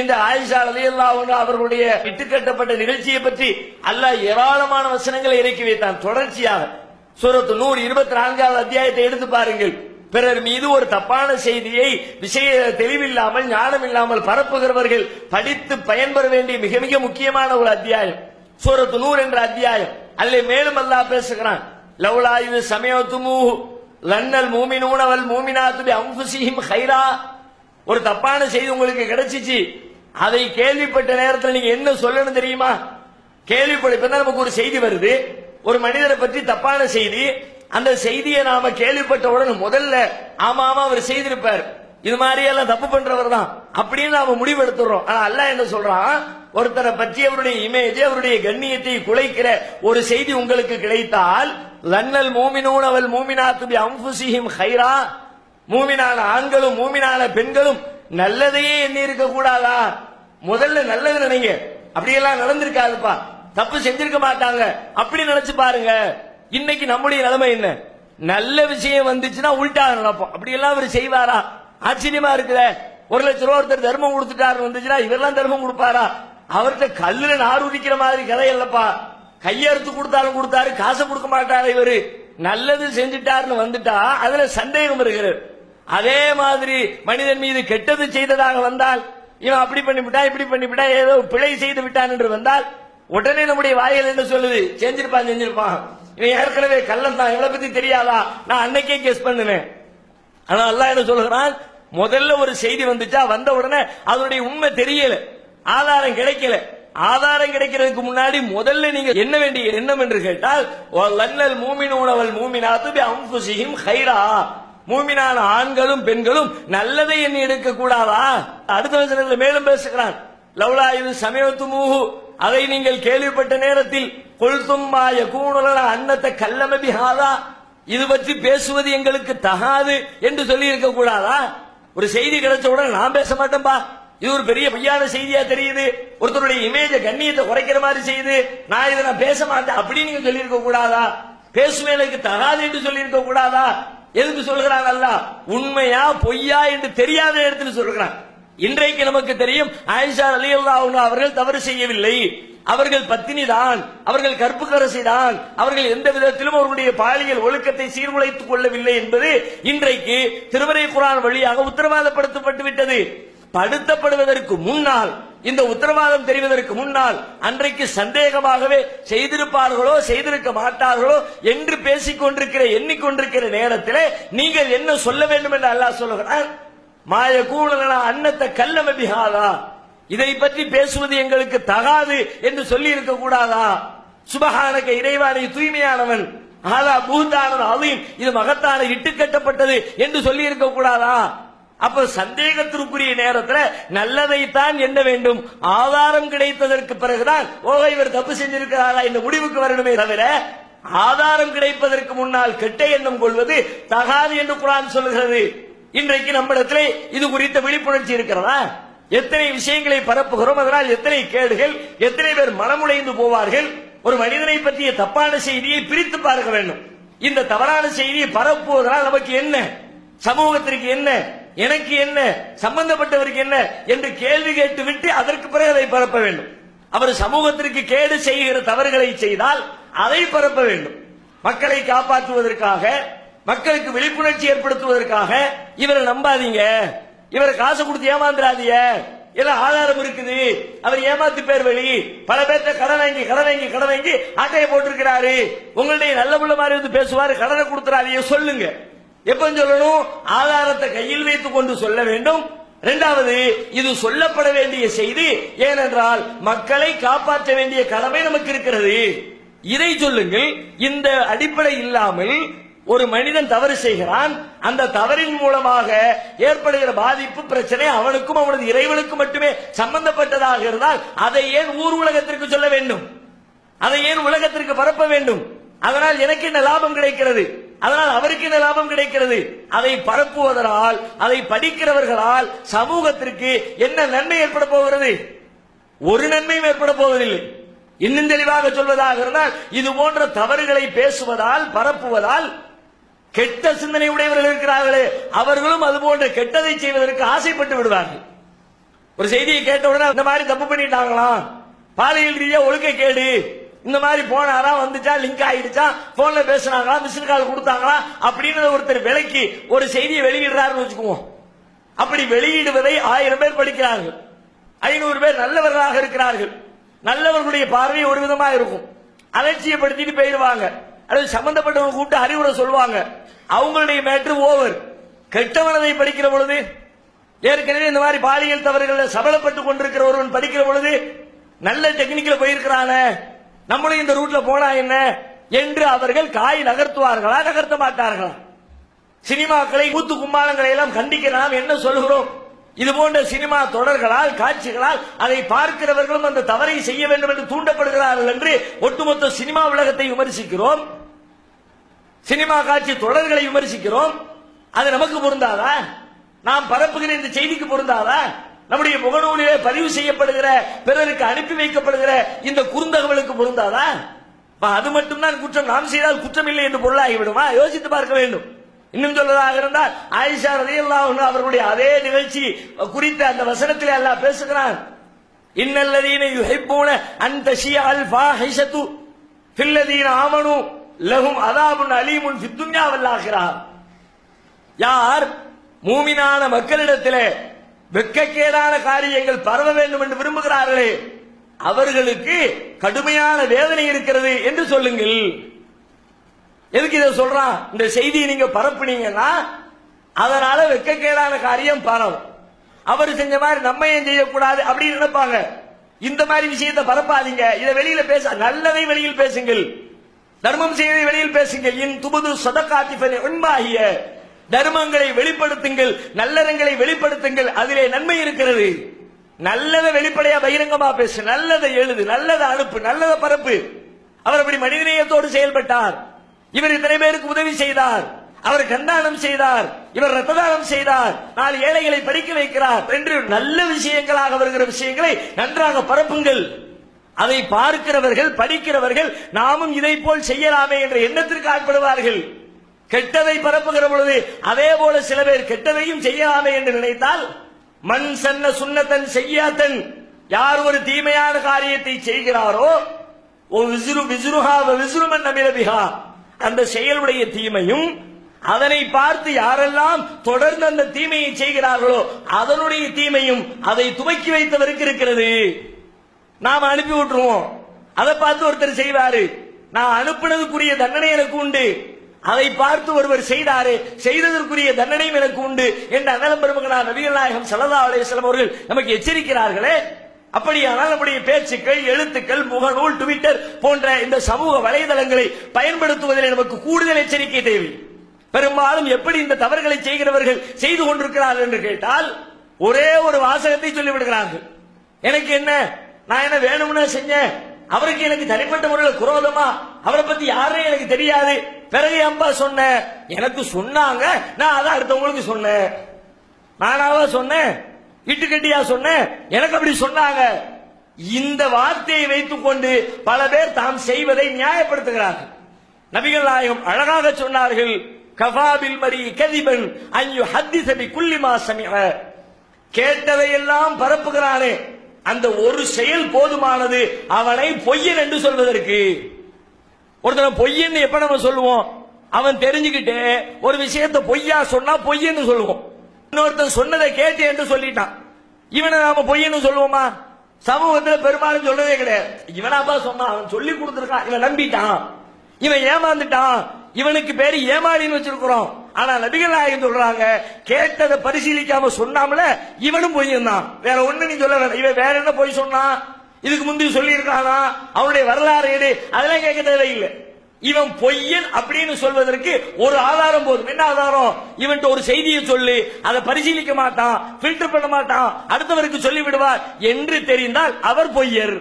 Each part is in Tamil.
இந்த ஆயிஷா ரலியல்லாஹு அன்ஹா அவர்களுடைய இட்டுக்கட்டப்பட்ட நிகழ்ச்சியை பற்றி அல்லாஹ் ஏராளமான வசனங்களை இறக்கி வைத்தான். தொடர்ச்சியாக. சூரத்து நூறு இருபத்தி நான்காவது அத்தியாயத்தை எடுத்து பாருங்கள். பிறர் மீது ஒரு தப்பான செய்தியை விஷய தெளிவில்லாமல் ஞானம் இல்லாமல் பரப்புகிறவர்கள் படித்து பயன்பெற வேண்டிய மிக மிக முக்கியமான ஒரு அத்தியாயம். சூரத்து நூறு என்ற அத்தியாயம். அல்ல மேலும் அல்லாஹ் பேசுகிறான். லவ்லாயு இது சமயத்துமூ லன்னல் மூமினூனவல் மூமினாத்து பி ஹைரா. ஒரு தப்பான செய்தி உங்களுக்கு கிடைச்சிச்சு. அதை கேள்விப்பட்ட நேரத்தில் நீங்க என்ன சொல்லணும் தெரியுமா? கேள்விப்பட்ட தான் நமக்கு ஒரு செய்தி வருது. ஒரு மனிதரை பற்றி தப்பான செய்தி. அந்த செய்தியை நாம கேள்விப்பட்டவுடன் முதல்ல ஆமா ஆமா அவர் செய்திருப்பார். இது மாதிரி எல்லாம் தப்பு பண்றவர் தான். அப்படின்னு நாம முடிவெடுத்துறோம். ஆனா அல்ல என்ன சொல்றான்? ஒருத்தரை பற்றி அவருடைய இமேஜ் அவருடைய கண்ணியத்தை குலைக்கிற ஒரு செய்தி உங்களுக்கு கிடைத்தால் லன்னல் மூமினூன் அவள் மூமினாத்து பி ஹைரா. மூமினான ஆண்களும் மூமினான பெண்களும் நல்லதையே எண்ணி இருக்க கூடாதா முதல்ல நல்லது நினைங்க. அப்படியெல்லாம் நடந்திருக்காதுப்பா. தப்பு செஞ்சிருக்க மாட்டாங்க. அப்படி நினைச்சு பாருங்க. இன்னைக்கு நம்முடைய நிலைமை என்ன? நல்ல விஷயம் வந்துச்சுன்னா உள்டா நினைப்போம் அப்படி எல்லாம் அவர் செய்வாரா? ஆச்சரியமா இருக்குதே. ஒரு லட்சம் ரூபா ஒருத்தர் தர்மம் கொடுத்துட்டாரு வந்துச்சுன்னா இவரெல்லாம் தர்மம் கொடுப்பாரா? அவர்கிட்ட கல்லுல நார் உதிக்கிற மாதிரி கதை இல்லப்பா. கையெழுத்து கொடுத்தாலும் கொடுத்தாரு காசை கொடுக்க மாட்டாரு இவரு. நல்லது செஞ்சுட்டாருன்னு வந்துட்டா அதுல சந்தேகம் இருக்கிறது அதே மாதிரி மனிதன் மீது கெட்டது செய்ததாக வந்தால் இவன் அப்படி பண்ணிவிட்டா இப்படி பண்ணிவிட்டா ஏதோ பிழை செய்து விட்டான் என்று வந்தால் உடனே நம்முடைய வாயில் என்ன சொல்லுது? செஞ்சிருப்பான் செஞ்சிருப்பான். இவன் ஏற்கனவே கள்ளன் தான். இவளை பத்தி தெரியாதா? நான் அன்னைக்கே கெஸ் பண்ணினேன். ஆனா அல்லாஹ் என்ன சொல்லுகிறான்? முதல்ல ஒரு செய்தி வந்துச்சா? வந்த உடனே அதனுடைய உண்மை தெரியல. ஆதாரம் கிடைக்கல. ஆதாரம் கிடைக்கிறதுக்கு முன்னாடி முதல்ல நீங்க என்ன வேண்டிய எண்ணம் என்று கேட்டால் லன்னல் மூமின் உணவல் மூமினாத்து பி ஹைரா மூமினான ஆண்களும் பெண்களும் நல்லதை எண்ணி எடுக்க கூடாதா அடுத்த வசனத்தில் மேலும் பேசுகிறான். லவ்லா இது சமயத்து மூஹு அதை நீங்கள் கேள்விப்பட்ட நேரத்தில் கொள்தும்மா யகூனுலன அன்னத்தை கல்லமபிஹாதா இது பற்றி பேசுவது எங்களுக்கு தகாது என்று சொல்லி இருக்க கூடாதா ஒரு செய்தி கிடைச்ச உடனே நான் பேச மாட்டேன்பா. இது ஒரு பெரிய பொய்யான செய்தியா தெரியுது. ஒருத்தருடைய இமேஜ கண்ணியத்தை குறைக்கிற மாதிரி செய்யுது. நான் இதை நான் பேச மாட்டேன். அப்படின்னு நீங்க சொல்லியிருக்க கூடாதா பேசுவேன் எனக்கு தகாது என்று சொல்லியிருக்க கூடாதா எதுக்கு சொல்கிறான் அல்ல உண்மையா பொய்யா என்று தெரியாத இடத்துல சொல்கிறான். இன்றைக்கு நமக்கு தெரியும் ஆயிஷா அலி அவர்கள் தவறு செய்யவில்லை. அவர்கள் பத்தினி தான் அவர்கள் கற்புக்கரசி தான் அவர்கள் எந்த விதத்திலும் அவர்களுடைய பாலியல் ஒழுக்கத்தை சீர்குலைத்துக் கொள்ளவில்லை என்பது இன்றைக்கு திருமறை குரான் வழியாக உத்தரவாதப்படுத்தப்பட்டு விட்டது படுத்தப்படுவதற்கு முன்னால் இந்த உத்தரவாதம் தெரிவதற்கு முன்னால் அன்றைக்கு சந்தேகமாகவே செய்திருப்பார்களோ செய்திருக்க மாட்டார்களோ என்று பேசிக் கொண்டிருக்கிற எண்ணிக்கொண்டிருக்கிற நேரத்தில் நீங்கள் என்ன சொல்ல வேண்டும் என்று அல்லாஹ் சொல்லுகிறான்? மாய கூடலனா அன்னத்தை கல்லம பிகாதா இதை பற்றி பேசுவது எங்களுக்கு தகாது என்று சொல்லி இருக்க கூடாதா? சுபகானக இறைவானை தூய்மையானவன். ஆலா பூந்தானது அதையும் இது மகத்தான இட்டுக்கட்டப்பட்டது என்று சொல்லி இருக்க கூடாதா? அப்ப சந்தேகத்திற்குரிய நேரத்தில் நல்லதைத்தான் எண்ண வேண்டும். ஆதாரம் கிடைத்ததற்கு பிறகுதான் ஓ இவர் தப்பு செஞ்சிருக்கிறாரா இந்த முடிவுக்கு வரணுமே தவிர ஆதாரம் கிடைப்பதற்கு முன்னால் கெட்ட எண்ணம் கொள்வது தகாது என்று குரான் சொல்லுகிறது இன்றைக்கு நம்மிடத்திலே இது குறித்த விழிப்புணர்ச்சி இருக்கிறதா? எத்தனை விஷயங்களை பரப்புகிறோம் அதனால் எத்தனை கேடுகள் எத்தனை பேர் மனமுடைந்து போவார்கள்? ஒரு மனிதனை பற்றிய தப்பான செய்தியை பிரித்து பார்க்க வேண்டும். இந்த தவறான செய்தியை பரப்புவதனால் நமக்கு என்ன? சமூகத்திற்கு என்ன? எனக்கு என்ன? சம்பந்தப்பட்டவருக்கு என்ன? என்று கேள்வி கேட்டு விட்டு அதற்கு பிறகு அதை பரப்ப வேண்டும். அவர் சமூகத்திற்கு கேடு செய்கிற தவறுகளை செய்தால் அதை பரப்ப வேண்டும். மக்களை காப்பாற்றுவதற்காக மக்களுக்கு விழிப்புணர்ச்சி ஏற்படுத்துவதற்காக இவரை நம்பாதீங்க. இவரை காசு கொடுத்து ஏமாந்துடாதீங்க எல்லாம் ஆதாரம் இருக்குது. அவர் ஏமாத்து பேர் வழி. பல பேர்த்த கடன் வாங்கி கடன் வாங்கி கடன் வாங்கி ஆட்டையை போட்டிருக்கிறாரு. உங்களுடைய நல்ல உள்ள மாதிரி வந்து பேசுவாரு கடனை கொடுத்துறாதீங்க. சொல்லுங்க. எப்ப சொல்லணும்? ஆதாரத்தை கையில் வைத்துக் கொண்டு சொல்ல வேண்டும். இரண்டாவது இது சொல்லப்பட வேண்டிய செய்தி. ஏனென்றால் மக்களை காப்பாற்ற வேண்டிய கடமை நமக்கு இருக்கிறது. இதை சொல்லுங்கள் இந்த அடிப்படை இல்லாமல் ஒரு மனிதன் தவறு செய்கிறான். அந்த தவறின் மூலமாக ஏற்படுகிற பாதிப்பு பிரச்சனை அவனுக்கும் அவனது இறைவனுக்கும் மட்டுமே சம்பந்தப்பட்டதாக இருந்தால் அதை ஏன் ஊர் உலகத்திற்கு சொல்ல வேண்டும்? அதை ஏன் உலகத்திற்கு பரப்ப வேண்டும்? அதனால் எனக்கு என்ன லாபம் கிடைக்கிறது? அதனால் அவருக்கு என்ன லாபம் கிடைக்கிறது? அதை பரப்புவதனால் அதை படிக்கிறவர்களால் சமூகத்திற்கு என்ன நன்மை ஏற்பட போகிறது? ஒரு நன்மையும் ஏற்பட போவதில்லை. இன்னும் தெளிவாக சொல்வதாக இருந்தால் இது போன்ற தவறுகளை பேசுவதால் பரப்புவதால் கெட்ட சிந்தனை உடையவர்கள் இருக்கிறார்களே அவர்களும் அது போன்ற கெட்டதை செய்வதற்கு ஆசைப்பட்டு விடுவார்கள். ஒரு செய்தியை கேட்ட உடனே இந்த மாதிரி தப்பு பண்ணிட்டாங்களாம். பாலியல் ரீதியா ஒழுக்க கேடு. இந்த மாதிரி போனாரா வந்துச்சா லிங்க் ஆயிடுச்சா போன்ல பேசினாங்களா மிஸ்டு கால் கொடுத்தாங்களா அப்படின்னு ஒருத்தர் விலைக்கு ஒரு செய்தியை வெளியிடுறாருன்னு வச்சுக்குவோம். அப்படி வெளியிடுவதை ஆயிரம் பேர் படிக்கிறார்கள். ஐநூறு பேர் நல்லவர்களாக இருக்கிறார்கள். நல்லவர்களுடைய பார்வை ஒரு விதமா இருக்கும். அலட்சியப்படுத்திட்டு போயிடுவாங்க. அல்லது சம்பந்தப்பட்டவங்க கூப்பிட்டு அறிவுரை சொல்லுவாங்க. அவங்களுடைய மேட்ரு ஓவர் கெட்டவனதை படிக்கிற பொழுது ஏற்கனவே இந்த மாதிரி பாலியல் தவறுகளில் சபலப்பட்டு கொண்டிருக்கிற ஒருவன் படிக்கிற பொழுது நல்ல டெக்னிக்கில் போயிருக்கிறானே. நம்மளும் இந்த ரூட்ல போனா என்ன? என்று அவர்கள் காய் நகர்த்துவார்களா? நகர்த்த மாட்டார்களா? சினிமாக்களை கூத்து கும்பாலங்களை எல்லாம் கண்டிக்க நாம் என்ன சொல்கிறோம்? இது போன்ற சினிமா தொடர்களால் காட்சிகளால் அதை பார்க்கிறவர்களும் அந்த தவறை செய்ய வேண்டும் என்று தூண்டப்படுகிறார்கள் என்று ஒட்டுமொத்த சினிமா உலகத்தை விமர்சிக்கிறோம். சினிமா காட்சி தொடர்களை விமர்சிக்கிறோம். அது நமக்கு பொருந்தாதா? நாம் பரப்புகிற இந்த செய்திக்கு பொருந்தாதா? நம்முடைய முகநூலிலே பதிவு செய்யப்படுகிற பிறருக்கு அனுப்பி வைக்கப்படுகிற இந்த குறுந்தகவலுக்கு பொருந்தாதா? அது மட்டும்தான் குற்றம். நாம் செய்தால் குற்றம் இல்லை என்று பொருளாகிவிடுமா? யோசித்து பார்க்க வேண்டும். இன்னும் சொல்வதாக இருந்தால் ஆயிஷா ரதி அல்லாஹ் அவர்களுடைய அதே நிகழ்ச்சி குறித்த அந்த வசனத்திலே அல்லாஹ் பேசுகிறான். இன்னல்லதீன யுஹிப்பூன அந்த ஷியா அல் ஃபாஹிஷத்து ஃபில்லதீன ஆமனு லஹும் அதாபுன் அலீமுன் ஃபித்துன்யா வல்லாகிறார் யார்? மூமினான மக்களிடத்திலே வெக்கக்கேடான காரியங்கள் பரவ வேண்டும் என்று விரும்புகிறார்களே அவர்களுக்கு கடுமையான வேதனை இருக்கிறது என்று சொல்லுங்கள். எதுக்கு இதை சொல்றான்? இந்த செய்தியை நீங்க பரப்புனீங்கன்னா அதனால வெக்கக்கேடான காரியம் பரவும். அவர் செஞ்ச மாதிரி நம்ம ஏன் செய்யக்கூடாது அப்படின்னு நினைப்பாங்க. இந்த மாதிரி விஷயத்தை பரப்பாதீங்க. இதை வெளியில பேச நல்லதை வெளியில் பேசுங்கள். தர்மம் செய்வதை வெளியில் பேசுங்கள். இன் துபுது சதகாத்தி உண்மாகிய தர்மங்களை வெளிப்படுத்துங்கள் நல்லறங்களை வெளிப்படுத்துங்கள் அதிலே நன்மை இருக்கிறது. நல்லதை வெளிப்படையா பகிரங்கமா பேசு. நல்லதை எழுது நல்லதை அனுப்பு நல்லதை பரப்பு. அவர் அப்படி மனிதநேயத்தோடு செயல்பட்டார். இவர் இத்தனை பேருக்கு உதவி செய்தார். அவர் கண்டானம் செய்தார். இவர் ரத்த தானம் செய்தார். நாலு ஏழைகளை படிக்க வைக்கிறார். என்று நல்ல விஷயங்களாக வருகிற விஷயங்களை நன்றாக பரப்புங்கள். அதை பார்க்கிறவர்கள் படிக்கிறவர்கள் நாமும் இதை போல் செய்யலாமே என்ற எண்ணத்திற்கு ஆட்படுவார்கள். கெட்டதை பரப்புகிற பொழுது அதே போல சில பேர் கெட்டதையும் செய்யலாமே என்று நினைத்தால் மண் சன்ன சுண்ணத்தன் செய்யாத்தன் யார் ஒரு தீமையான காரியத்தை செய்கிறாரோ ஓ விசுரு விசுருஹா விசுருமன் நமிரபிஹா அந்த செயலுடைய தீமையும் அதனை பார்த்து யாரெல்லாம் தொடர்ந்து அந்த தீமையை செய்கிறார்களோ அதனுடைய தீமையும் அதை துவக்கி வைத்தவருக்கு இருக்கிறது. நாம் அனுப்பி விட்டுருவோம். அதை பார்த்து ஒருத்தர் செய்வாரு. நான் அனுப்பினதுக்குரிய தண்டனை எனக்கு உண்டு. அதை பார்த்து ஒருவர் செய்தாரே செய்ததற்குரிய தண்டனையும் எனக்கு உண்டு என்று அனலம் பெருமகனார் நபிகள் நாயகம் சல்லா அலையம் அவர்கள் நமக்கு எச்சரிக்கிறார்களே. அப்படியானால் நம்முடைய பேச்சுக்கள் எழுத்துக்கள் முகநூல் ட்விட்டர் போன்ற இந்த சமூக வலைதளங்களை பயன்படுத்துவதில் நமக்கு கூடுதல் எச்சரிக்கை தேவை. பெரும்பாலும் எப்படி இந்த தவறுகளை செய்கிறவர்கள் செய்து கொண்டிருக்கிறார்கள் என்று கேட்டால் ஒரே ஒரு வாசகத்தை சொல்லிவிடுகிறார்கள். எனக்கு என்ன? நான் என்ன வேணும்னு செஞ்சேன்? அவருக்கு எனக்கு தனிப்பட்ட முறையில் குரோதமா? அவரை பத்தி யாரும் எனக்கு தெரியாது. பிறகு அம்பா சொன்ன? எனக்கு சொன்னாங்க. நான் அதான் அடுத்தவங்களுக்கு சொன்னேன். நானாவா சொன்னேன்? இட்டுக்கட்டியா சொன்னேன்? எனக்கு அப்படி சொன்னாங்க. இந்த வார்த்தையை வைத்துக் கொண்டு பல பேர் தாம் செய்வதை நியாயப்படுத்துகிறார்கள். நபிகள் நாயகம் அழகாக சொன்னார்கள். கஃபாபில் மரி கதிபன் ஐயோ ஹத்தி சபி குல்லிமா சமிக கேட்டதையெல்லாம் பரப்புகிறானே. அந்த ஒரு செயல் போதுமானது அவனை பொய்யன் என்று சொல்வதற்கு. ஒருத்தன் பொய்யன்னு எப்ப நம்ம சொல்லுவோம்? அவன் தெரிஞ்சுக்கிட்டு ஒரு விஷயத்தை பொய்யா சொன்னா பொய்யன்னு சொல்லுவோம். இன்னொருத்தன் சொன்னதை கேட்டு என்று சொல்லிட்டான். இவனை நாம பொய்யன்னு சொல்லுவோமா? சமூகத்தில் பெரும்பாலும் சொல்றதே கிடையாது. இவனாப்பா சொன்னான் அவன் சொல்லி கொடுத்துருக்கான் இவன் நம்பிட்டான். இவன் ஏமாந்துட்டான். இவனுக்கு பேரு ஏமாளின்னு வச்சிருக்கிறோம். ஆனா நபிகள் நாயகம் சொல்றாங்க கேட்டதை பரிசீலிக்காம சொன்னாமல இவனும் போய் தான் வேற ஒண்ணு நீ சொல்ல வேண்டாம் இவன் வேற என்ன பொய் சொன்னான் இதுக்கு முந்தி சொல்லி இருக்கானா அவனுடைய வரலாறு எடு அதெல்லாம் கேட்க தேவையில்லை இவன் பொய்யன் அப்படின்னு சொல்வதற்கு ஒரு ஆதாரம் போதும். என்ன ஆதாரம்? இவன்ட்டு ஒரு செய்தியை சொல்லி அதை பரிசீலிக்க மாட்டான் ஃபில்டர் பண்ண மாட்டான் அடுத்தவருக்கு சொல்லி விடுவார் என்று தெரிந்தால் அவர் பொய்யர்.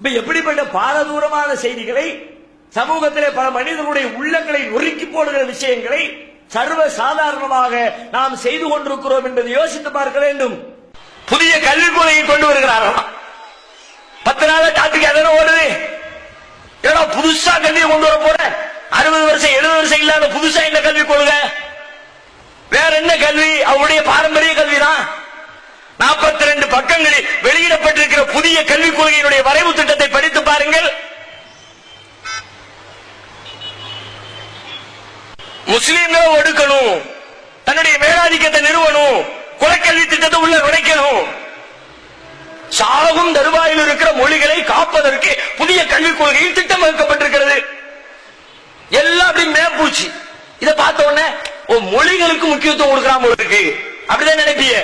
இப்ப எப்படிப்பட்ட பாரதூரமான செய்திகளை சமூகத்திலே பல மனிதர்களுடைய உள்ளங்களை நொறுக்கி போடுகிற விஷயங்களை சர்வ சாதாரணமாக நாம் செய்து கொண்டிருக்கிறோம் என்பதை யோசித்து பார்க்க வேண்டும். புதிய கல்விக் கொள்கையை கொண்டு வருகிறார்களாம் பத்து நாள் காத்துக்கு அதன ஓடுது. ஏன்னா புதுசா கல்வியை கொண்டு வர போற? அறுபது வருஷம் எழுபது வருஷம் இல்லாத புதுசா என்ன கல்வி கொள்கை? வேற என்ன கல்வி? அவருடைய பாரம்பரிய கல்வி தான் 42 ரெண்டு பக்கங்களில் வெளியிடப்பட்டிருக்கிற புதிய கல்விக் கொள்கையினுடைய வரைவு திட்டத்தை படித்து பாருங்கள். முஸ்லீம்களை ஒடுக்கணும். தன்னுடைய மேலாதிக்கத்தை நிறுவனம் குலக்கல்வி திட்டத்தை உள்ள நுழைக்கணும். சாகும் தருவாயில் இருக்கிற மொழிகளை காப்பதற்கு புதிய கல்விக் கொள்கையில் திட்டம் வகுக்கப்பட்டிருக்கிறது எல்லாம் அப்படி இதை பார்த்த உடனே ஓ மொழிகளுக்கு முக்கியத்துவம் கொடுக்கறாம இருக்கு. அப்படிதான் நினைப்பிய.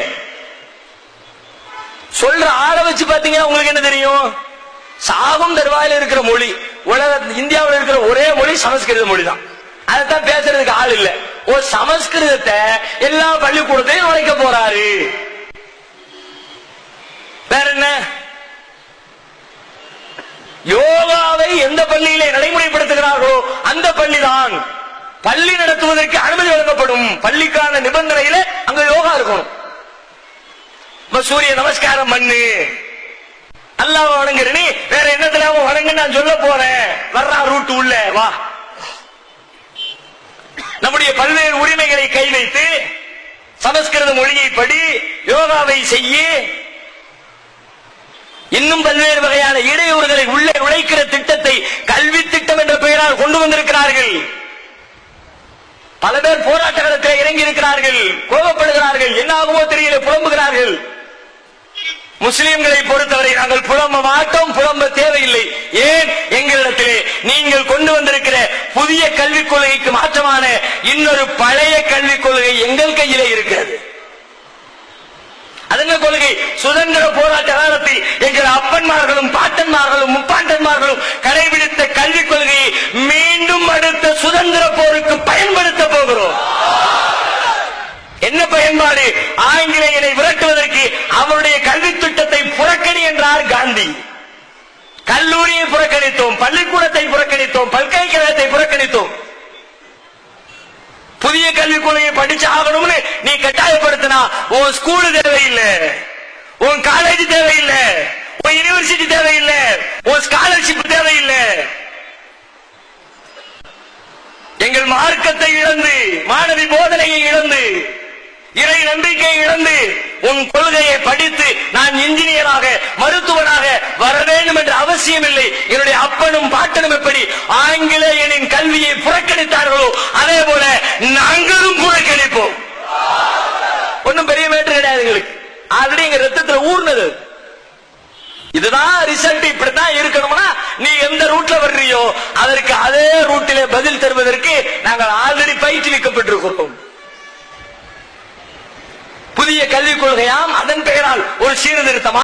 சொல்ற ஆற வச்சு பாத்தீங்கன்னா உங்களுக்கு என்ன தெரியும்? சாகும் தருவாயில் இருக்கிற மொழி உலக இந்தியாவில் இருக்கிற ஒரே மொழி சமஸ்கிருத மொழி தான் அதைத்தான் பேசுறதுக்கு ஆள் இல்ல. ஓ சமஸ்கிருதத்தை எல்லா பள்ளிக்கூடத்தையும் நுழைக்க போறாரு. வேற என்ன? யோகாவை எந்த பள்ளியிலே நடைமுறைப்படுத்துகிறார்களோ அந்த பள்ளிதான். பள்ளி நடத்துவதற்கு அனுமதி வழங்கப்படும். பள்ளிக்கான நிபந்தனையில அங்க யோகா இருக்கணும். சூரிய நமஸ்காரம் பண்ணு. அல்லாஹ் வணங்குறேனே வேற என்னத்துல வணங்கு நான் சொல்ல போறேன். வர்றா ரூட் உள்ள வா. நம்முடைய பல்வேறு உரிமைகளை கை வைத்து சமஸ்கிருத மொழியை படி யோகாவை செய்ய இன்னும் பல்வேறு வகையான இடையூறுகளை உள்ளே உழைக்கிற திட்டத்தை கல்வி திட்டம் என்ற பெயரால் கொண்டு வந்திருக்கிறார்கள். பல பேர் போராட்ட இறங்கி இருக்கிறார்கள் கோபப்படுகிறார்கள் என்ன ஆகுமோ தெரியல புலம்புகிறார்கள். முஸ்லிம்களை பொறுத்தவரை நாங்கள் புலம்ப மாட்டோம் புலம்ப தேவையில்லை. ஏன்? எங்களிடத்திலே நீங்கள் கொண்டு வந்திருக்கிற புதிய கல்விக் கொள்கைக்கு மாற்றமான இன்னொரு பழைய கல்விக் கொள்கை எங்கள் கையிலே இருக்கிறது. அது கொள்கை சுதந்திர போராட்ட காலத்தில் எங்கள் அப்பன்மார்களும் பாட்டன்மார்களும் முப்பாட்டன்மார்களும் கடைபிடித்த கல்விக் கொள்கையை மீண்டும் அடுத்த சுதந்திர போருக்கு பயன்படுத்த போகிறோம். என்ன பயன்பாடு ஆங்கிலேயரை விரட்டுவதற்கு அவருடைய கல்வி திட்டத்தை புறக்கணி என்றார் காந்தி கல்லூரியை புறக்கணித்தோம் பள்ளிக்கூடத்தை புறக்கணித்தோம் பல்கலைக்கழகத்தை புறக்கணித்தோம். புதிய கல்விக் கொள்கையை படிச்சு ஆகணும்னு நீ கட்டாயப்படுத்தினா உன் ஸ்கூலு தேவையில்லை. உன் காலேஜ் தேவையில்லை. உன் யூனிவர்சிட்டி தேவையில்லை. உன் ஸ்காலர்ஷிப் தேவையில்லை. எங்கள் மார்க்கத்தை இழந்து மாணவி போதனையை இழந்து இறை நம்பிக்கை இழந்து உன் கொள்கையை படித்து நான் இன்ஜினியராக மருத்துவனாக வர வேண்டும் என்ற அவசியம் இல்லை என்னுடைய அப்பனும் பாட்டனும் எப்படி ஆங்கிலேயனின் கல்வியை புறக்கணித்தார்களோ அதே போல நாங்களும் புறக்கணிப்போம். ஒன்னும் பெரிய மேட்டர் கிடையாது எங்களுக்கு. ஆல்ரெடி எங்க ரத்தத்துல ஊர்னது. இதுதான் ரிசல்ட் இப்படித்தான் இருக்கணும்னா நீ எந்த ரூட்ல வர்றியோ அதற்கு அதே ரூட்டிலே பதில் தருவதற்கு நாங்கள் ஆல்ரெடி பயிற்றுவிக்கப்பட்டிருக்கிறோம். புதிய கல்விக் கொள்கையாம் அதன் பெயரால் ஒரு சீர்திருத்தமா?